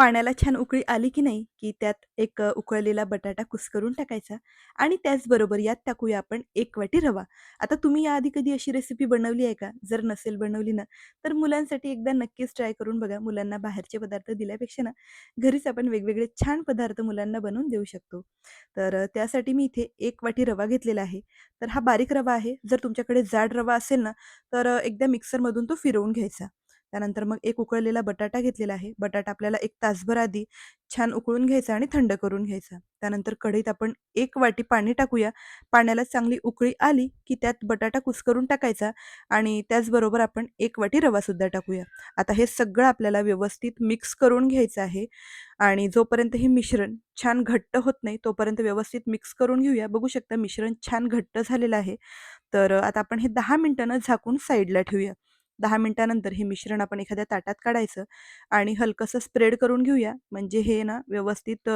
पाण्याला छान उकळी आली की नाही, की त्यात एक उकळलेला बटाटा कुस्करून टाकायचा आणि त्याचबरोबर यात टाकूया आपण एक वाटी रवा. आता तुम्ही याआधी कधी अशी रेसिपी बनवली आहे का? जर नसेल बनवली ना, तर मुलांसाठी एकदा नक्कीच ट्राय करून बघा. मुलांना बाहेरचे पदार्थ दिल्यापेक्षा ना, घरीच आपण वेगवेगळे छान पदार्थ मुलांना बनवून देऊ शकतो. तर त्यासाठी मी इथे एक वाटी रवा घेतलेला आहे. तर हा बारीक रवा आहे. जर तुमच्याकडे जाड रवा असेल ना, तर एकदा मिक्सरमधून तो फिरवून घ्यायचा. त्यानंतर मग एक उकळलेला बटाटा घेतलेला आहे. बटाटा आपल्याला एक तासभर आधी छान उकळून घ्यायचा आणि थंड करून घ्यायचा. त्यानंतर कढईत आपण एक वाटी पाणी टाकूया. पाण्याला चांगली उकळी आली, की त्यात बटाटा कुस्करून टाकायचा आणि त्याचबरोबर आपण एक वाटी रवासुद्धा टाकूया. आता हे सगळं आपल्याला व्यवस्थित मिक्स करून घ्यायचं आहे आणि जोपर्यंत हे मिश्रण छान घट्ट होत नाही, तोपर्यंत व्यवस्थित मिक्स करून घेऊया. बघू शकता मिश्रण छान घट्ट झालेलं आहे. तर आता आपण हे दहा मिनटानं झाकून साईडला ठेवूया. दहा मिनिटानंतर हे मिश्रण आपण एखाद्या ताटात काढायचं आणि हलकंसं स्प्रेड करून घेऊया. म्हणजे हे ना व्यवस्थित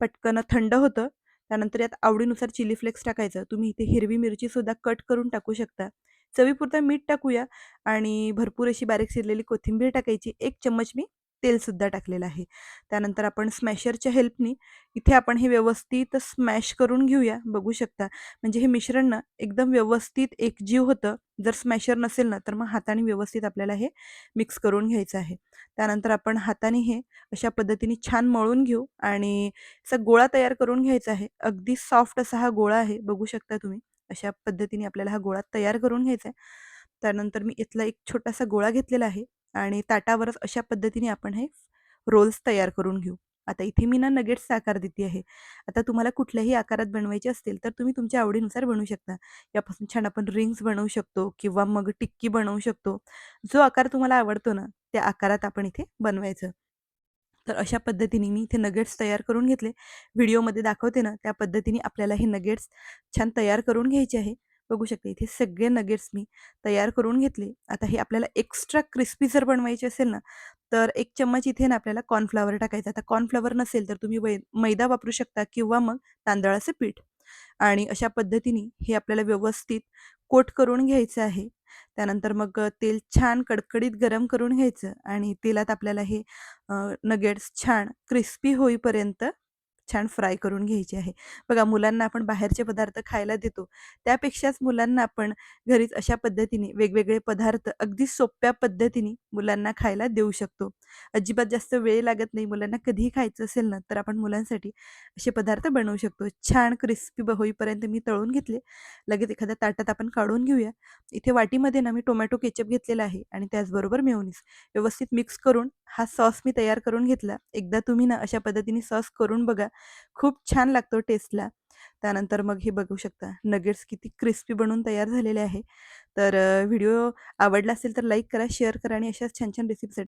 पटकन थंड होतं. त्यानंतर यात आवडीनुसार चिली फ्लेक्स टाकायचं. तुम्ही इथे हिरवी मिरचीसुद्धा कट करून टाकू शकता. चवीपुरतं मीठ टाकूया आणि भरपूर अशी बारीक चिरलेली कोथिंबीर टाकायची. एक चम्मच मी तेलसुद्धा टाकलेलं आहे. त्यानंतर आपण स्मॅशरच्या हेल्पनी इथे आपण हे व्यवस्थित स्मॅश करून घेऊया. बघू शकता म्हणजे हे मिश्रण ना एकदम व्यवस्थित एकजीव होतं. जर स्मॅशर नसेल ना, तर मग हाताने व्यवस्थित आपल्याला हे मिक्स करून घ्यायचं आहे. त्यानंतर आपण हाताने हे अशा पद्धतीने छान मळून घेऊ आणि असा गोळा तयार करून घ्यायचा आहे. अगदी सॉफ्ट असा हा गोळा आहे. बघू शकता तुम्ही. अशा पद्धतीने आपल्याला हा गोळा तयार करून घ्यायचा आहे. त्यानंतर मी इथला एक छोटासा गोळा घेतलेला आहे आणि ताटावरच अशा पद्धतीने आपण हे रोल्स तयार करून घेऊ. आता इथे मी ना नगेट्सचा आकार देते आहे. आता तुम्हाला कुठल्याही आकारात बनवायचे असतील, तर तुम्ही तुमच्या आवडीनुसार बनवू शकता. यापासून छान आपण रिंग्स बनवू शकतो किंवा मग टिक्की बनवू शकतो. जो आकार तुम्हाला आवडतो ना, त्या आकारात आपण इथे बनवायचं. तर अशा पद्धतीने मी इथे नगेट्स तयार करून घेतले. व्हिडिओमध्ये दाखवते ना, त्या पद्धतीने आपल्याला हे नगेट्स छान तयार करून घ्यायचे आहे. बघू शकते इथे सगळे नगेट्स मी तयार करून घेतले. आता हे आपल्याला एक्स्ट्रा क्रिस्पी जर बनवायचे असेल ना, तर एक चम्मच इथे ना आपल्याला कॉर्नफ्लॉवर टाकायचा. आता कॉर्नफ्लॉवर नसेल तर तुम्ही वै मैदा वापरू शकता किंवा मग तांदळाचं पीठ आणि अशा पद्धतीने हे आपल्याला व्यवस्थित कोट करून घ्यायचं आहे. त्यानंतर मग तेल छान कडकडीत गरम करून घ्यायचं आणि तेलात आपल्याला हे नगेट्स छान क्रिस्पी होईपर्यंत छान फ्राय करून घ्यायची आहे. बघा मुलांना आपण बाहेरचे पदार्थ खायला देतो, त्यापेक्षाच मुलांना आपण घरीच अशा पद्धतीने वेगवेगळे पदार्थ अगदी सोप्या पद्धतीने मुलांना खायला देऊ शकतो. अजिबात जास्त वेळ लागत नाही. मुलांना कधीही खायचं असेल ना, तर आपण मुलांसाठी असे पदार्थ बनवू शकतो. छान क्रिस्पी ब होईपर्यंत मी तळून घेतले. लगेच एखाद्या ताटात आपण काढून घेऊया. इथे वाटीमध्ये ना मी टोमॅटो केचप घेतलेला आहे आणि त्याचबरोबर मेवनीस व्यवस्थित मिक्स करून हा सॉस मी तयार करून घेतला. एकदा तुम्ही ना अशा पद्धतीने सॉस करून बघा. खूप छान लागतो टेस्टला. त्यानंतर मग हे बघू शकता नगेट्स किती क्रिस्पी बनून तयार झालेले आहे. तर व्हिडिओ आवडला असेल तर लाईक करा, शेअर करा आणि अशाच छान-छान रेसिपीसाठी